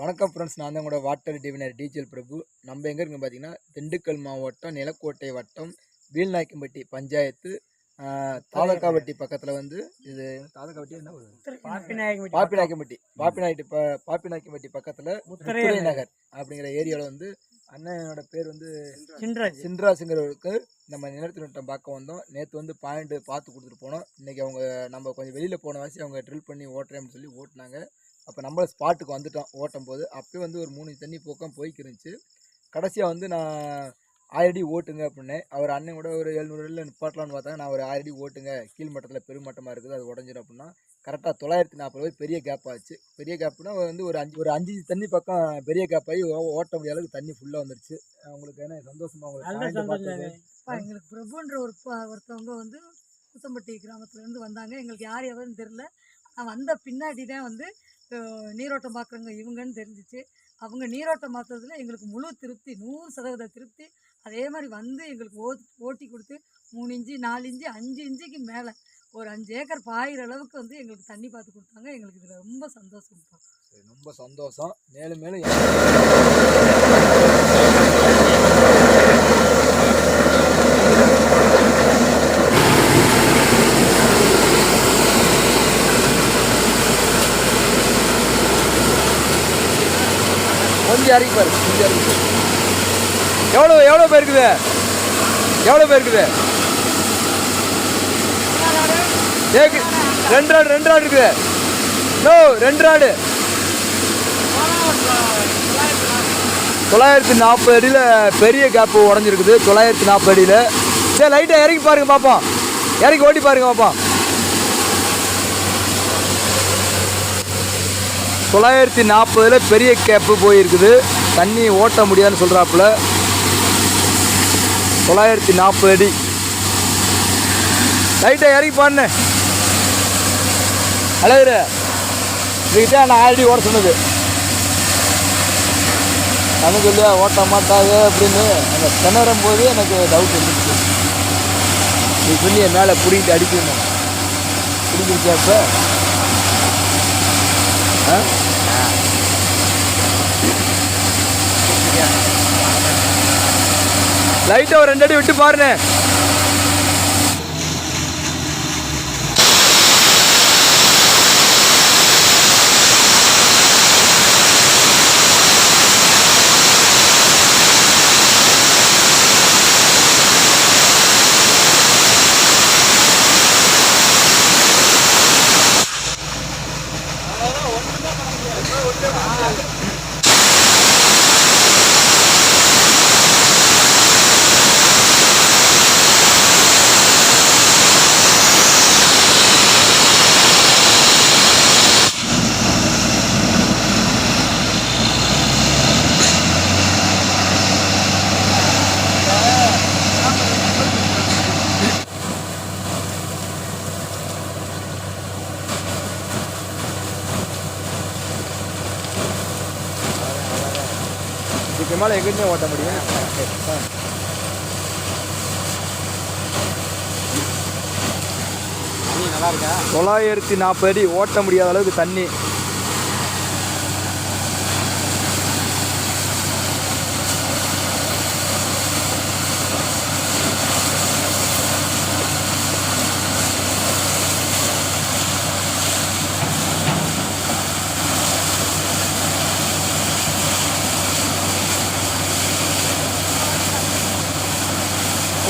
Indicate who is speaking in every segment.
Speaker 1: வணக்கம் ஃப்ரெண்ட்ஸ் நான் தான் உங்களோட வாட்டர் டிவினர் டிஜிஎல் பிரபு. நம்ம எங்கே இருக்குன்னு பார்த்தீங்கன்னா திண்டுக்கல் மாவட்டம் நிலக்கோட்டை வட்டம் வீல்நாயக்கம்பட்டி பஞ்சாயத்து தாதக்காவட்டி பக்கத்தில் வந்து இது தாதக்காவட்டி என்ன? பாப்பிநாயக்கம்பட்டி பாப்பிநாயக்கி ப பாப்பிநாயக்கம்பட்டி பக்கத்தில் முத்துரை நகர். அப்படிங்கிற ஏரியாவில் வந்து அண்ணனோட பேர் வந்து
Speaker 2: சின்ராஜ்.
Speaker 1: சின்ராசுங்கிறவருக்கு நம்ம நிலத்தினட்டம் பார்க்க வந்தோம். நேற்று வந்து பாயிண்ட் பார்த்து கொடுத்துட்டு போனோம். இன்றைக்கி அவங்க நம்ம கொஞ்சம் வெளியில் போன வாசி அவங்க ட்ரில் பண்ணி ஓட்டுறேன்னு சொல்லி ஓட்டினாங்க. அப்போ நம்ம ஸ்பாட்டுக்கு வந்துட்டோம் ஓட்டும் போது அப்போயே வந்து ஒரு மூணு தண்ணி போக்கம் போய்க்கிருந்துச்சு கடைசியாக வந்து நான் ஆயிரடி ஓட்டுங்க அப்படின்னேன். அவர் அண்ணன் கூட ஒரு எழுநூறு அடியில் நிப்பாட்டலான்னு பார்த்தாங்க. நான் ஒரு ஆயிரடி ஓட்டுங்க. கீழ்மட்டத்தில் பெருமட்டமாக இருக்குது. அது உடஞ்சிடும் அப்படின்னா கரெக்டாக தொள்ளாயிரத்தி நாற்பது ரூபாய் பெரிய கேப் ஆச்சு. பெரிய கேப்னா வந்து ஒரு அஞ்சு ஒரு அஞ்சு தண்ணி பக்கம் பெரிய கேப் ஆகி ஓ- ஓட்ட முடியாத அளவுக்கு தண்ணி ஃபுல்லாக வந்துருச்சு. உங்களுக்கு என்ன சந்தோஷமா
Speaker 3: எங்களுக்கு பிரபுன்ற ஒரு ஒருத்தவங்க வந்து குத்தம்பட்டி கிராமத்துல இருந்து வந்தாங்க. எங்களுக்கு யார் எவருன்னு தெரியல. நான் வந்த பின்னாடி தான் வந்து நீரோட்டம் பார்க்குறவங்க இவங்கன்னு தெரிஞ்சிச்சு. அவங்க நீரோட்டம் பார்த்ததுல எங்களுக்கு முழு திருப்தி நூறு சதவீத திருப்தி. அதே மாதிரி வந்து எங்களுக்கு ஓ ஓட்டி கொடுத்து மூணு இன்ச்சு நாலு இன்ச்சு அஞ்சு இன்ச்சுக்கு மேலே. ஒரு அஞ்சு ஏக்கர் பாயிற அளவுக்கு வந்து எங்களுக்கு தண்ணி பார்த்து கொடுத்தாங்க. எங்களுக்கு இதில் ரொம்ப
Speaker 1: சந்தோஷம் ரொம்ப சந்தோஷம். மேலும் மேலும் கொஞ்சம் பாரு கொஞ்சம் இறக்கி எவ்வளோ எவ்வளோ பேருக்குது? எவ்வளோ பேருக்குது? ஏக்கு ரெண்டு ஆடு ரெண்டு ஆடு இருக்குது. நோ ரெண்டு ஆடு. தொள்ளாயிரத்தி நாற்பது அடியில் பெரிய கேப்பு உடஞ்சிருக்குது. தொள்ளாயிரத்தி நாற்பது அடியில். சரி லைட்டாக இறக்கி பாருங்க பார்ப்போம் இறக்கி ஓட்டி பாருங்க பார்ப்போம் தொள்ளாயிரத்தி நாற்பதில் பெரிய கேப்பு போயிருக்குது. தண்ணி ஓட்ட முடியாதுன்னு சொல்கிறாப்புல தொள்ளாயிரத்தி நாற்பது அடி. லைட்டை இறங்கி பாருண்ணே. அழகுரு. இதுக்கிட்ட நான் ஆல்ரெடி ஓட சொன்னது. நமக்கு இல்லையா ஓட்ட மாட்டாது அப்படின்னு. அந்த திணறும் போது எனக்கு டவுட் இருந்துச்சு நீ சொல்லி என் மேலே பிடிக்கிட்டு அடிக்கணும். பிடிக்கிருச்சா லைட்டாக ஒரு ரெண்டு அடி விட்டு பாருண்ணே. இதுக்கு மேலே எங்கிட்டே ஓட்ட முடியும்?
Speaker 2: நல்லா இருக்கா?
Speaker 1: தொள்ளாயிரத்தி நாற்பது அடி ஓட்ட முடியாத அளவுக்கு தண்ணி.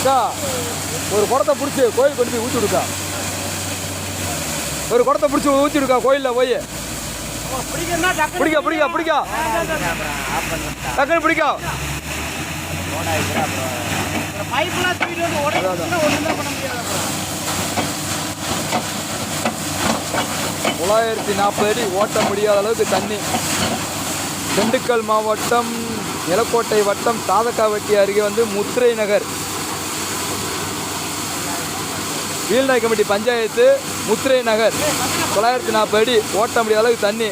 Speaker 1: அக்கா ஒரு குடத்தை பிடிச்சி கோயில் கொண்டு போய் ஊற்றி விடுக்கா ஒரு குடத்தை பிடிச்சி ஊற்றி விடுக்கா கோயிலில் போய்.
Speaker 2: பிடிக்கா பிடிக்கா
Speaker 1: பிடிக்க. பிடிக்க பிடிக்க. டக்குன்னு
Speaker 2: பைப்லாம் தூக்கிட்டு வந்து உடனே பண்ண முடியாது
Speaker 1: தொள்ளாயிரத்தி நாற்பது அடி ஓட்ட முடியாத அளவுக்கு தண்ணி. திண்டுக்கல் மாவட்டம் நிலக்கோட்டை வட்டம் தாதக்காவட்டி அருகே வந்து முத்திரை நகர். வீல்நாயக்கம்பட்டி பஞ்சாயத்து முத்திரை நகர். தொள்ளாயிரத்தி நாற்பது அடி ஓட்ட முடியாத அளவுக்கு தண்ணி.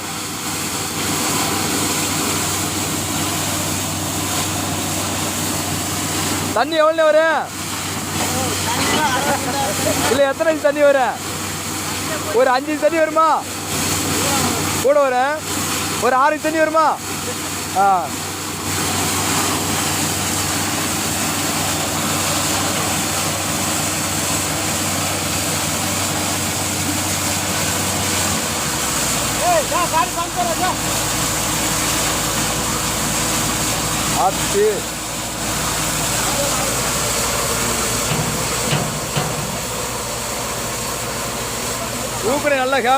Speaker 1: தண்ணி எவ்வளோ வரும்? இல்லை எத்தனை அஞ்சு தண்ணி வரும்? ஒரு அஞ்சு தண்ணி வருமா? கூட வரும். ஒரு ஆறு தண்ணி வருமா? ஆ.
Speaker 2: ஏய் ஜா காடி பங்கர் ஜா
Speaker 1: சூப்பர் நல்ல கேம்.